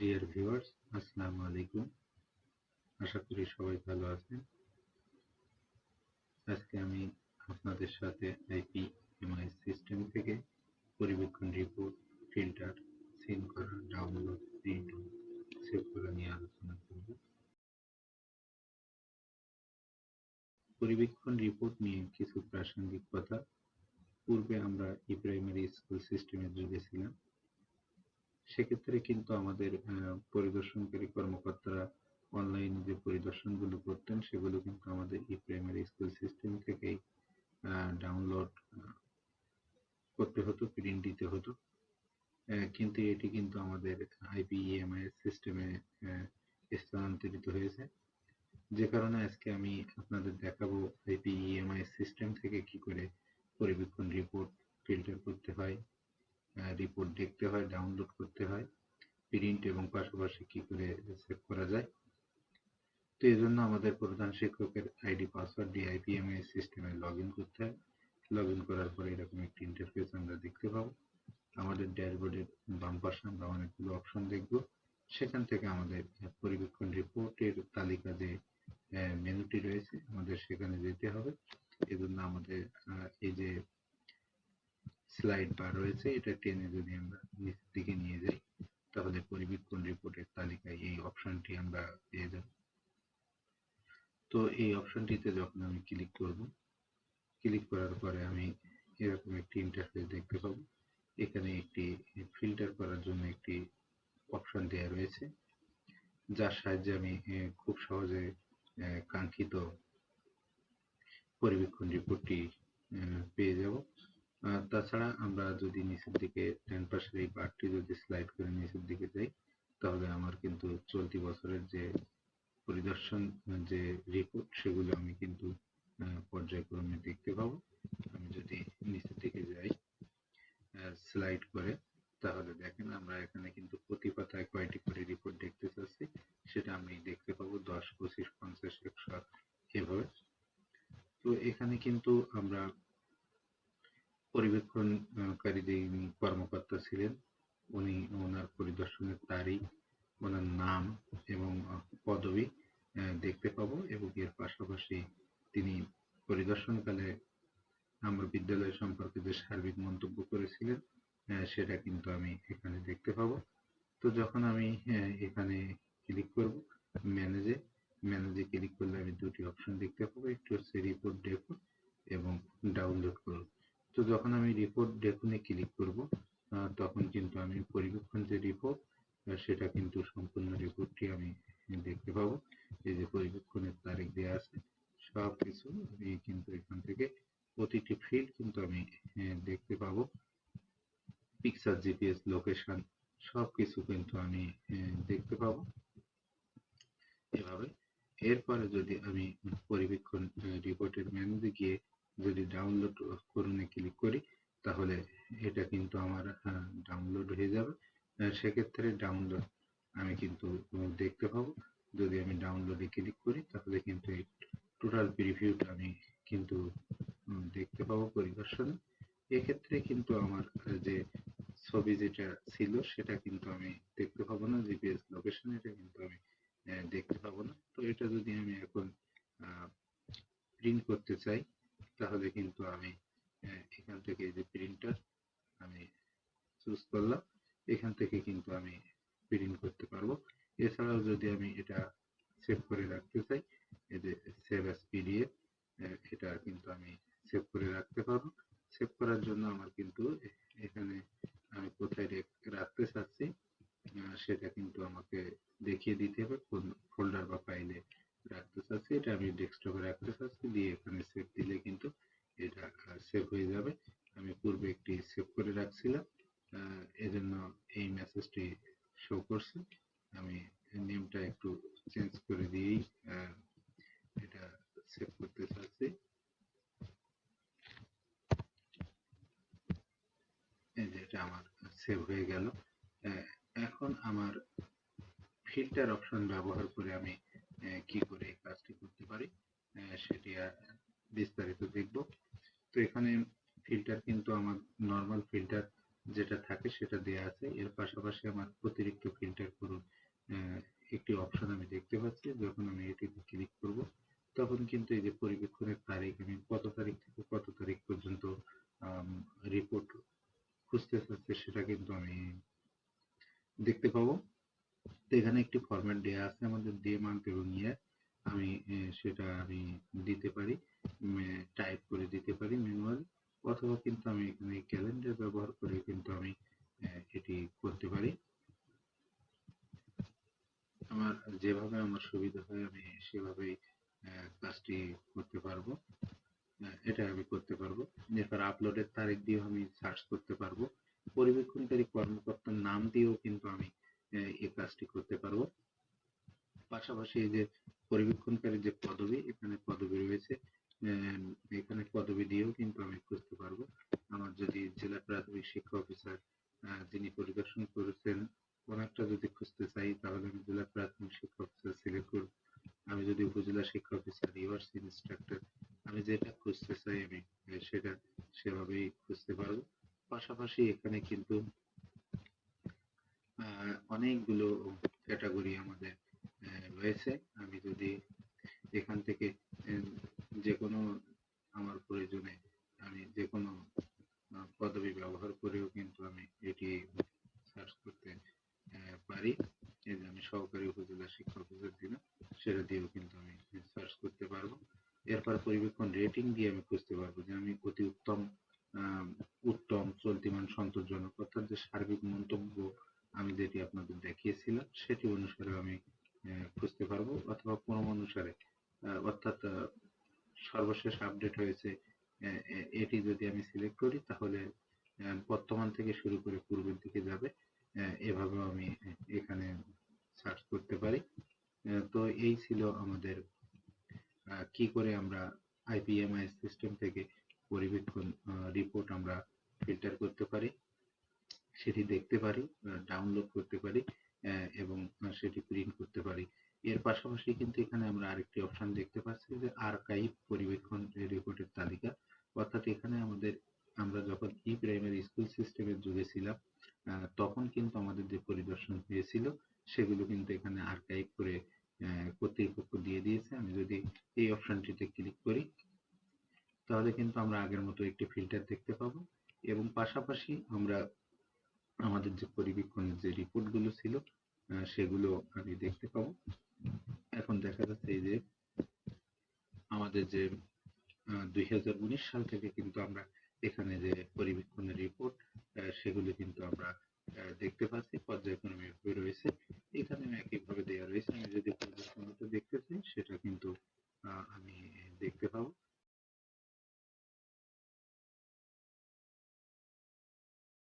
Dear viewers আসসালামু আলাইকুম। আশা করি সবাই ভালো আছেন। আজকে আমি আপনাদের সাথে আইপি এমআই সিস্টেম থেকে পরিবেক্ষণ রিপোর্ট ফিল্টার সিন করা ডাউনলোড প্রিন্ট সেভ করা নিয়ে আলোচনা করব। পরিবেক্ষণ রিপোর্ট নিয়ে কিছু প্রাসঙ্গিক কথা। পূর্বে আমরা ই প্রাইমারি স্কুল সিস্টেমের যুগে ছিলাম সেক্ষেত্রে কিন্তু আমাদের পরিদর্শনকারী কর্মকর্তারা অনলাইনে যে পরিদর্শনগুলো করতেন, সেগুলো কিন্তু আমাদের ই প্রাইমারি স্কুল সিস্টেম থেকেই ডাউনলোড করতে হতো প্রিন্ট দিতে হতো। কিন্তু এটি কিন্তু আমাদের আইপিএমআই সিস্টেমে স্থানান্তরিত হয়েছে। যে কারণে আজকে আমি আপনাদের দেখাবো আইপিএমআই সিস্টেম থেকে কি করে পরিবেক্ষণ রিপোর্ট ফিল্টার করতে হয়। রিপোর্ট দেখতে হয় ডাউনলোড করতে হয় প্রিন্ট এবং পাশাপাশি কি করে সেভ করা যায়। তো এই জন্য আমাদের প্রধান শিক্ষকের আইডি পাসওয়ার্ড দিয়ে আইপিএমএ সিস্টেমে লগ করতে হয়। লগ করার পরে এরকম একটি ইন্টারফেস আমরা দেখতে পাবো। আমাদের ড্যাশবোর্ডের বাম পাশে আমরা অনেকগুলো অপশন দেখব। সেখান থেকে আমাদের পরিবেক্ষণ রিপোর্টের তালিকা যে মেনুটি রয়েছে, আমাদের সেখানে যেতে হবে। এজন্য আমাদের এই যে স্লাইড বার রয়েছে, এটা টেনে যদি আমরা নিচের দিকে নিয়ে যাই, তাহলে পরিবীক্ষণ রিপোর্টের তালিকায় এই অপশনটি আমরা পেয়ে যাব। তো এই অপশনটিতে যখন আমি ক্লিক করব ক্লিক করার পরে আমি এরকম একটি ইন্টারফেস দেখতে পাবো। এখানে একটি ফিল্টার করার জন্য একটি অপশন দেওয়া রয়েছে, যার সাহায্যে আমি খুব সহজে কাঙ্ক্ষিত পরিবীক্ষণ রিপোর্টটি পেয়ে যাব। তাছাড়া আমরা যদি নিচের দিকে ডান পাশের এই বারটি যদি স্লাইড করে নিচের দিকে যাই, তাহলে আমার কিন্তু চলতি বছরের যে পরিদর্শন, যে রিপোর্ট সেগুলো আমি কিন্তু পর্যায়ক্রমে দেখতে পাবো। আমি যদি নিচের দিকে যাই স্লাইড করে, তাহলে দেখেন আমরা এখানে কিন্তু প্রতি পাতায় কয়টি করে রিপোর্ট দেখতে চাচ্ছি, সেটা আমি দেখতে পাবো দশ, পঁচিশ, পঞ্চাশ, একশো, এভাবে। তো এখানে কিন্তু আমরা পরিবেক্ষণকারী যে কর্মকর্তা ছিলেন, উনি ওনার পরিদর্শনের তারিখ, ওনার নাম এবং পদবি দেখতে পাবো এবং এর পাশাপাশি তিনি পরিদর্শনকালে আমার বিদ্যালয় সম্পর্কে যে সার্বিক মন্তব্য করেছিলেন সেটা কিন্তু আমি এখানে দেখতে পাবো। তো যখন আমি এখানে ক্লিক করব ম্যানেজে ম্যানেজে ক্লিক করলে আমি দুটি অপশন দেখতে পাবো, একটি হচ্ছে রিপোর্ট দেখুন এবং ডাউনলোড করুন তো যখন আমি রিপোর্ট দেখুনে ক্লিক করব তখন কিন্তু আমি পরিবেক্ষণ যে রিপোর্ট সেটা কিন্তু সম্পূর্ণ রিপোর্টটি আমি দেখতে পাবো। এই যে পরিবেক্ষণের তারিখ দেওয়া আছে সব কিছু আমি কিন্তু এখান থেকে প্রতিটি ফিল্ড কিন্তু আমি দেখতে পাবো। পিকচার জিপিএস লোকেশন সব কিছু কিন্তু আমি দেখতে পাবো। এভাবে, এরপরে যদি আমি পরিবেক্ষণ রিপোর্টের মেনুতে গিয়ে যদি ডাউনলোড করুনে ক্লিক করি, তাহলে এটা কিন্তু আমার ডাউনলোড হয়ে যাবে। সেক্ষেত্রে ডাউনলোড আমি কিন্তু দেখতে পাবো। যদি আমি ডাউনলোডে ক্লিক করি, তাহলে কিন্তু এই টোটাল প্রিভিউটা আমি কিন্তু দেখতে পাবো পরিদর্শনে। এক্ষেত্রে কিন্তু আমার যে ছবি যেটা ছিল, সেটা কিন্তু আমি দেখতে পাবো না। জিপিএস লোকেশন এটা কিন্তু আমি দেখতে পাবো না। তো এটা যদি আমি এখন প্রিন্ট করতে চাই তাহলে কিন্তু আমি এখান থেকে যে প্রিন্টার আমি চুজ করলাম, এখান থেকে কিন্তু আমি প্রিন্ট করতে পারব। এছাড়াও যদি আমি এটা সেভ করে রাখতে চাই, এই যে সেভ অ্যাজ পিডিএফ এটা কিন্তু আমি সেভ করে রাখতে পারব সেভ করার জন্য আমার কিন্তু এখানে আমি কোথায় রাখতে চাচ্ছি সেটা কিন্তু আমাকে দেখিয়ে দিতে হবে কোন ফোল্ডার বা ফাইলে রাখতে চাচ্ছি আমি ডেস্কটপে রাখতে চাচ্ছি দিয়ে এখানে সেভ দিলে কিন্তু এটা সেভ হয়ে যাবে। আমি পূর্বে একটি সেভ করে রাখছিলাম এজন্য এই মেসেজটি শো করছে। আমি নেমটা একটু চেঞ্জ করে দিয়েই এটা সেভ করতে চাচ্ছি। এই যে এটা আমার সেভ হয়ে গেল। এখন আমার ফিল্টার অপশন ব্যবহার করে আমি কি করে পারি। সেটি বিস্তারিত দেখব। তো এখানে ফিল্টার কিন্তু আমার নর্মাল ফিল্টার যেটা থাকে সেটা দেয়া আছে। এর পাশাপাশি আমার অতিরিক্ত ফিল্টার করুন। একটি অপশন আমি দেখতে পাচ্ছি। যখন আমি এটিতে ক্লিক করব, তখন কিন্তু এই যে পরিবেক্ষণের তারিখ, আমি কত তারিখ থেকে কত তারিখ পর্যন্ত রিপোর্ট খুঁজতে চাচ্ছে সেটা কিন্তু আমি দেখতে পাবো। তো এখানে একটি ফরম্যাট দেওয়া আছে আমাদের ডে মান্থ এবং ইয়ার সেটা আমি দিতে পারি টাইপ করে দিতে পারি ম্যানুয়ালি অথবা কিন্তু আমি এখানে ক্যালেন্ডার ব্যবহার করে কিন্তু আমি এটি করতে পারি। আমার যেভাবে আমার সুবিধা হয় আমি সেভাবেই কাজটি করতে পারব এটা আমি করতে পারব। এরপর আপলোডের তারিখ দিয়েও আমি সার্চ করতে পারব। পরিবেক্ষণকারী কর্মকর্তার নাম দিয়েও কিন্তু আমি এই কাজটি করতে পারব। পাশাপাশি এই যে পরিবেক্ষণকারী যে পদবি, এখানে পদবি রয়েছে। এখানে পদবি দিয়েও কিন্তু আমি খুঁজতে পারব। আমার যদি জেলা প্রাথমিক শিক্ষা অফিসার যিনি পরিদর্শন করেছেন, ওনারটা যদি খুঁজতে চাই, তাহলে আমি জেলা প্রাথমিক শিক্ষা অফিসার সিলেক্ট করব আমি যদি উপজেলা শিক্ষা অফিসার রিভার্স ইনস্ট্রাক্টর, আমি যেটা খুঁজতে চাই আমি সেটা সেভাবেই খুঁজতে পারব। পাশাপাশি এখানে কিন্তু অনেকগুলো ক্যাটাগরি আমাদের রয়েছে আমি যদি এখান থেকে যে কোনো আমার প্রয়োজনে আমি যে কোনো পদবি ব্যবহার করেও কিন্তু আমি এটি সার্চ করতে পারি। এই যে আমি সহকারী উপজেলা শিক্ষা অফিসার দিলাম, সেটা দিয়েও কিন্তু আমি সার্চ করতে পারব। এরপর পরিবেক্ষণ রেটিং দিয়ে আমি খুঁজতে পারব যে আমি অতি উত্তম উত্তম, চলতিমান, সন্তোষজনক, অর্থাৎ যে সার্বিক মন্তব্য আমি যেটি আপনাদের দেখিয়েছিলাম, সেটি অনুসারে আমি আহ, খুঁজতে পারব অথবা ক্রম অনুসারে আহ, অর্থাৎ আহ, সর্বশেষ আপডেট হয়েছে এটি যদি আমি সিলেক্ট করি তাহলে বর্তমান থেকে শুরু করে পূর্বের দিকে যাবে আহ, এভাবেও আমি এখানে সার্চ করতে পারি। তো এই ছিল আমাদের কি করে আমরা আইপিএমআই সিস্টেম থেকে পরিবেক্ষণ রিপোর্ট আমরা ফিল্টার করতে পারি। সেটি দেখতে পারি ডাউনলোড করতে পারি এবং সেটি প্রিন্ট করতে পারি। এর পাশাপাশি কিন্তু এখানে আমরা আরেকটি অপশন দেখতে পাচ্ছি যে আর্কাইভ পরিবেক্ষণ রিপোর্টের তালিকা। অর্থাৎ এখানে আমাদের, আমরা যখন ই প্রাইমারি স্কুল সিস্টেমের যুগে ছিলাম তখন কিন্তু আমাদের যে পরিদর্শন হয়েছিল, সেগুলো কিন্তু এখানে আর্কাইভ করে কর্তৃপক্ষ দিয়ে দিয়েছে। আমি যদি এই অপশনটিতে ক্লিক করি, তাহলে কিন্তু আমরা আগের মতো একটি ফিল্টার দেখতে পাবো। এবং পাশাপাশি আমরা আমাদের যে পরিবেক্ষণের যে রিপোর্টগুলো ছিল সেগুলো আমি দেখতে পাবো। এখন দেখা যাচ্ছে এই যে আমাদের যে দুই হাজার উনিশ সাল থেকে কিন্তু আমরা এখানে যে পরিবেক্ষণের রিপোর্ট সেগুলি কিন্তু আমরা দেখতে পাচ্ছি, পর্যায়ক্রমে রয়েছে এখানে একইভাবে দেওয়া রয়েছে। আমি যদি দেখতে চাই, সেটা কিন্তু